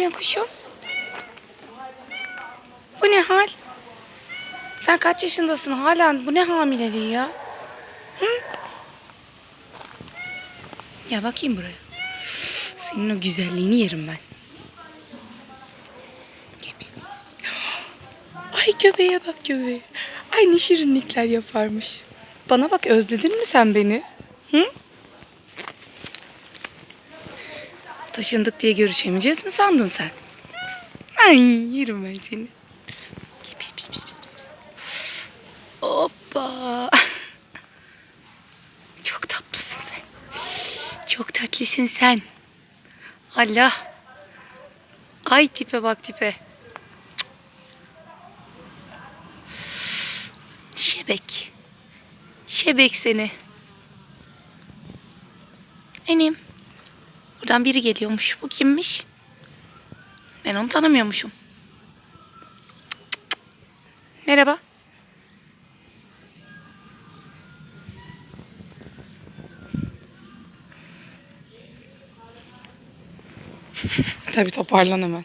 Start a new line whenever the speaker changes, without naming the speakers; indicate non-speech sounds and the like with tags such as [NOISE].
Ya kuşum. Bu ne hal? Sen kaç yaşındasın hala? Bu ne hamileliği ya? Hı? Ya bakayım buraya. Senin o güzelliğini yerim ben. Ay göbeğe bak göbeğe. Ay ne şirinlikler yaparmış. Bana bak özledin mi sen beni? Hı? Taşındık diye görüşemeyeceğiz mi sandın sen? Ay yerim ben seni. Pis pis pis pis pis. Hoppa. [LAUGHS] Çok tatlısın sen. Çok tatlısın sen. Allah. Ay tipe bak tipe. Şebek. Şebek seni. Enim. Buradan biri geliyormuş. Bu kimmiş? Ben onu tanımıyormuşum. Merhaba. Tabii toparlan hemen.